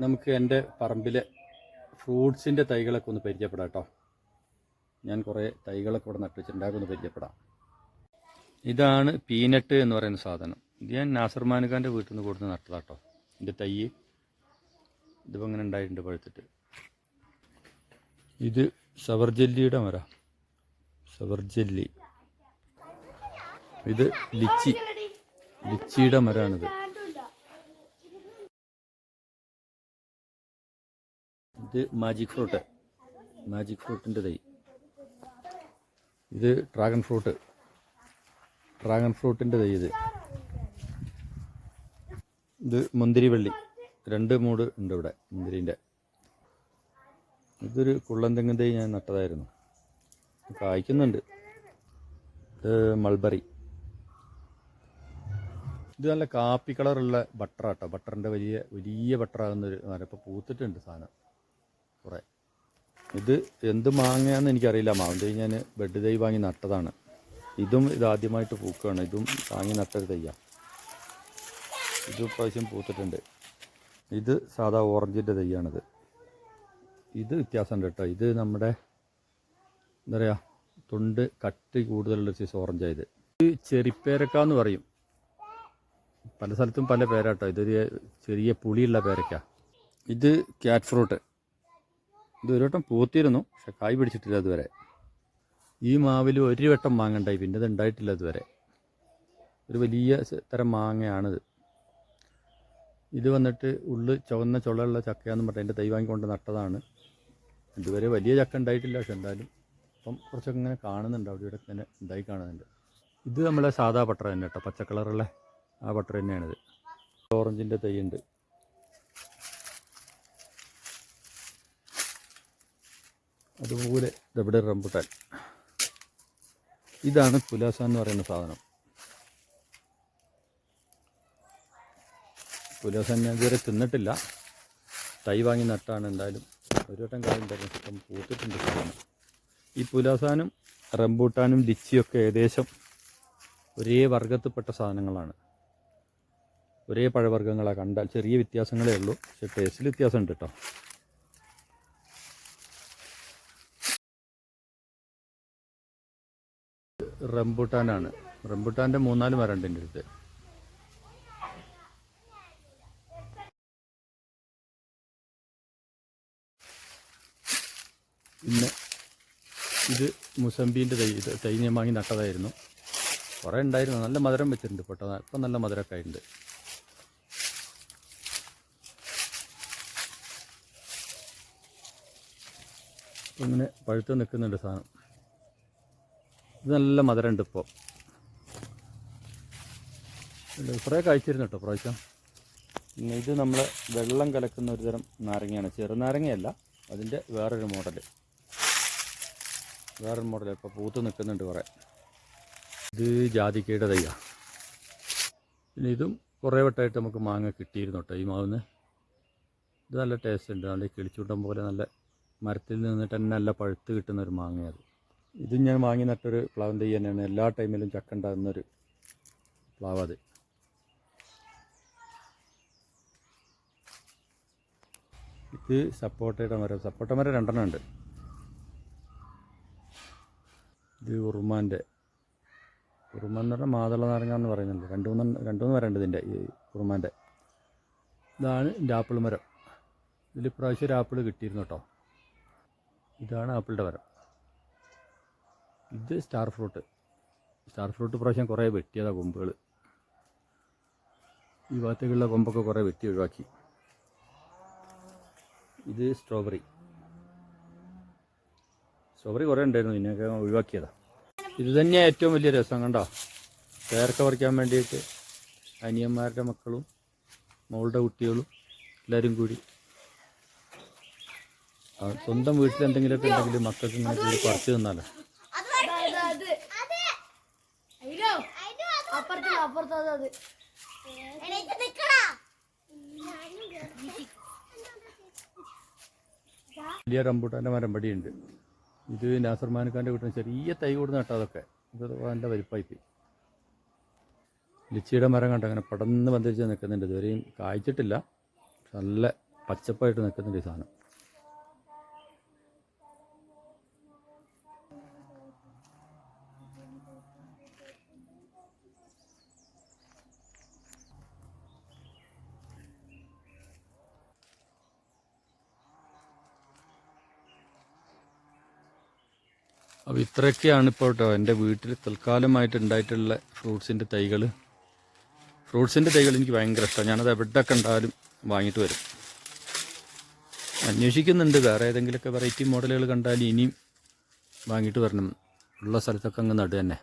നമുക്ക് എന്റെ പറമ്പിലെ ഫ്രൂട്ട്സിന്റെ തൈകളൊക്കെ ഒന്ന് പരിചയപ്പെടാം കേട്ടോ. ഞാൻ കുറേ തൈകളൊക്കെ ഇവിടെ നട്ടു വെച്ചിട്ടുണ്ട് ഒന്ന് പരിചയപ്പെടാം. ഇതാണ് പീനട്ട് എന്ന് പറയുന്ന സാധനം. ഇത് ഞാൻ നാസർമാനുഖാന്റെ വീട്ടിൽ നിന്ന് കൊടുത്ത് നട്ടതാട്ടോ ഇതിന്റെ തൈ ഇതിപ്പോൾ അങ്ങനെ ഉണ്ടായിട്ടുണ്ട് പഴുത്തിട്ട്. ഇത് സവർജല്ലിയുടെ മര. സവർജല്ലി ഇത് ലിച്ചി. ലിച്ചിയുടെ മരമാണിത്. ഇത് മാജിക് ഫ്രൂട്ട് മാജിക് ഫ്രൂട്ടിന്റെ തൈ. ഇത് ഡ്രാഗൺ ഫ്രൂട്ട് ഡ്രാഗൺ ഫ്രൂട്ടിന്റെ തൈ ഇത്. ഇത് മുന്തിരിവള്ളി. രണ്ട് മൂട് ഉണ്ട് ഇവിടെ മുന്തിരിന്റെ ഇതൊരു കുള്ളൻ തെങ്ങ് തൈ ഞാൻ നട്ടതായിരുന്നു. കായ്ക്കുന്നുണ്ട്. ഇത് മൾബറി ഇത് നല്ല കാപ്പി കളറുള്ള ബട്ടറാട്ടോ ബട്ടറിന്റെ വലിയ വലിയ ബട്ടറാകുന്നൊരു മരം ഇപ്പോൾ പൂത്തിട്ടുണ്ട് സാധനം. കുറേ. ഇത് എന്ത് മാങ്ങയാണെന്ന് എനിക്കറിയില്ല. മാവിന്റെ ഞാൻ ബെഡ് തൈ വാങ്ങി നട്ടതാണ്. ഇതും ഇതാദ്യമായിട്ട് പൂക്കുകയാണ്. ഇതും വാങ്ങി നട്ടൊരു തയ്യാ ഇത് പ്രാവശ്യം പൂത്തിട്ടുണ്ട്. ഇത് സാധാ ഓറഞ്ചിന്റെ തൈയാണിത്. ഇത് വ്യത്യാസമുണ്ട് കേട്ടോ. ഇത് നമ്മുടെ എന്താ പറയുക തൊണ്ട് കട്ടി കൂടുതലുള്ള സൈസ് ഓറഞ്ചായത് ഇത്. ചെറിപ്പേരക്ക എന്ന് പറയും. പല സ്ഥലത്തും പല പേരാട്ടോ ഇതൊരു ചെറിയ പുളിയുള്ള പേരക്ക. ഇത് ക്യാറ്റ് ഫ്രൂട്ട് ഇത് ഒരു വട്ടം പൂത്തിരുന്നു പക്ഷെ കായ് പിടിച്ചിട്ടില്ല അതുവരെ ഈ മാവിൽ ഒരു വട്ടം മാങ്ങ ഉണ്ടായി പിന്നെ ഇത് ഉണ്ടായിട്ടില്ല അതുവരെ ഒരു വലിയ തരം മാങ്ങയാണിത്. ഇത് വന്നിട്ട് ഉള്ളു ചുവന്ന ചുളയുള്ള ചക്കയാന്ന് പറഞ്ഞാൽ എന്റെ തൈ വാങ്ങിക്കൊണ്ട് നട്ടതാണ്. ഇതുവരെ വലിയ ചക്ക ഉണ്ടായിട്ടില്ല പക്ഷെ എന്തായാലും അപ്പം കുറച്ചൊക്കെ ഇങ്ങനെ കാണുന്നുണ്ട്. അവിടെ ഇവിടെ ഇങ്ങനെ ഉണ്ടായി കാണുന്നുണ്ട്. ഇത് നമ്മളെ സാധാ പട്ടറ തന്നെ കേട്ടോ പച്ച കളറുള്ള ആ പട്ടറ തന്നെയാണിത്. ഓറഞ്ചിന്റെ തൈ ഉണ്ട്. അതുപോലെ ഇതെവിടെ റംബുട്ടാൻ. ഇതാണ് പുലാസ എന്ന് പറയുന്ന സാധനം. പുലാസ ഞാൻ ഇതുവരെ തിന്നിട്ടില്ല. തൈ വാങ്ങി നട്ടാണ് എന്തായാലും. ഒരു വട്ടം കാര്യം തരുന്ന പൂത്തിട്ടുണ്ട് സാധനം. ഈ പുലാസാനും റംബൂട്ടാനും ലിച്ചിയൊക്കെ ഏകദേശം ഒരേ വർഗത്തിൽപ്പെട്ട സാധനങ്ങളാണ്. ഒരേ പഴവർഗങ്ങളാണ്. കണ്ടാൽ ചെറിയ വ്യത്യാസങ്ങളേ ഉള്ളൂ. പക്ഷെ ടേസ്റ്റിൽ വ്യത്യാസമുണ്ട് കേട്ടോ റംബൂട്ടാനാണ്. റംബുട്ടാന്റെ മൂന്നാൽ മരണ്ട് എന്റെ അടുത്ത്. പിന്നെ ഇത് മുസംബീന്റെ തൈ ഇത് തൈ ഞാൻ വാങ്ങി നട്ടതായിരുന്നു. കുറേ ഉണ്ടായിരുന്നു നല്ല മധുരം വെച്ചിട്ടുണ്ട് പെട്ടെന്ന് ഇപ്പം നല്ല മധുരമൊക്കെ ഉണ്ട് ഇങ്ങനെ പഴുത്ത് നിൽക്കുന്നുണ്ട് സാധനം. ഇത് നല്ല മധുരമുണ്ട് ഇപ്പോൾ കുറേ കഴിച്ചിരുന്നു കേട്ടോ പ്രാവശ്യം. ഇത് നമ്മൾ വെള്ളം കലക്കുന്ന ഒരു തരം നാരങ്ങയാണ്. ചെറുനാരങ്ങയല്ല അതിന്റെ വേറൊരു മോഡൽ വേറൊരു മോഡൽ ഇപ്പോൾ പൂത്ത് നിൽക്കുന്നുണ്ട് കുറേ. ഇത് ജാതിക്കയുടെ തയ്യാ പിന്നെ ഇതും കുറേ വട്ടമായിട്ട് നമുക്ക് മാങ്ങ കിട്ടിയിരുന്നു കേട്ടോ ഈ മാവിന്ന് ഇത് നല്ല ടേസ്റ്റ് ഉണ്ട്. നല്ല കിളിച്ചുണ്ടം പോലെ നല്ല മരത്തിൽ നിന്നിട്ട് തന്നെ നല്ല പഴുത്ത് കിട്ടുന്ന ഒരു മാങ്ങയത് ഇത് ഞാൻ വാങ്ങി നട്ടൊരു പ്ലാവ് തൈ തന്നെയാണ് എല്ലാ ടൈമിലും ചക്ക ഉണ്ടാകുന്നൊരു പ്ലാവ് അത്. ഇത് സപ്പോട്ടയുടെ മരം. സപ്പോട്ട മരം രണ്ടെണ്ണം ഉണ്ട്. ഇത് ഉറുമാന്റെ. ഉറുമാൻ എന്ന് പറഞ്ഞാൽ മാതള നാരങ്ങ എന്ന് പറയുന്നുണ്ട്. രണ്ട് മൂന്ന് രണ്ട് മൂന്ന് മരം ഇതിന്റെ ഈ ഉറുമാന്റെ. ഇതാണ് എന്റെ ആപ്പിൾ മരം. ഇതിൽ ഇപ്രാവശ്യം ഒരു ആപ്പിൾ കിട്ടിയിരുന്നു കേട്ടോ. ഇതാണ് ആപ്പിളിന്റെ മരം. ഇത് സ്റ്റാർ ഫ്രൂട്ട് സ്റ്റാർ ഫ്രൂട്ട് പ്രാവശ്യം കുറേ വെട്ടിയതാണ് കൊമ്പുകൾ ഈ ഭാഗത്തേക്കുള്ള കൊമ്പൊക്കെ കുറേ വെട്ടി ഒഴിവാക്കി. ഇത് സ്ട്രോബെറി സ്ട്രോബെറി കുറേ ഉണ്ടായിരുന്നു ഇതിനൊക്കെ ഒഴിവാക്കിയതാണ് ഇത് തന്നെയാണ് ഏറ്റവും വലിയ രസം കണ്ടോ? പേരക്ക പറിക്കാൻ വേണ്ടിയിട്ട് അനിയന്മാരുടെ മക്കളും മോളുടെ കുട്ടികളും എല്ലാവരും കൂടി. സ്വന്തം വീട്ടിൽ എന്തെങ്കിലുമൊക്കെ ഉണ്ടെങ്കിൽ മക്കൾക്ക് ഇങ്ങനെ പറിച്ചു തന്നാലോ? അപ്പുറത്ത് അപ്പുറത്ത് അത് അത്. വലിയ റംബൂട്ടാന്റെ മരം പടിയുണ്ട് ഇത് നാസർ മാനുഖാന്റെ വീട്ടിൽ ചെറിയ തൈ കൂടെ നട്ടാ അതൊക്കെ. ഇത് നല്ല വലിപ്പായിപ്പോയി ലിച്ചിയുടെ മരം കണ്ട അങ്ങനെ പടന്ന് ബന്ധിച്ച് നിൽക്കുന്നുണ്ട്. ഇതുവരെയും കായ്ച്ചിട്ടില്ല. നല്ല പച്ചപ്പായിട്ട് നിൽക്കുന്നുണ്ട് ഈ സാധനം. അപ്പോൾ ഇത്രയൊക്കെയാണ് ഇപ്പോൾ കേട്ടോ എന്റെ വീട്ടിൽ തൽക്കാലമായിട്ട് ഉണ്ടായിട്ടുള്ള ഫ്രൂട്ട്സിന്റെ തൈകൾ ഫ്രൂട്ട്സിന്റെ തൈകൾ എനിക്ക് ഭയങ്കര ഇഷ്ടമാണ് ഞാനത് എവിടെ ഉണ്ടായാലും വാങ്ങിയിട്ട് വരും. അന്വേഷിക്കുന്നുണ്ട്. വേറെ ഏതെങ്കിലുമൊക്കെ വെറൈറ്റി മോഡലുകൾ കണ്ടാൽ ഇനിയും വാങ്ങിയിട്ട് വരണം. ഉള്ള സ്ഥലത്തൊക്കെ അങ്ങ് നടുക തന്നെ.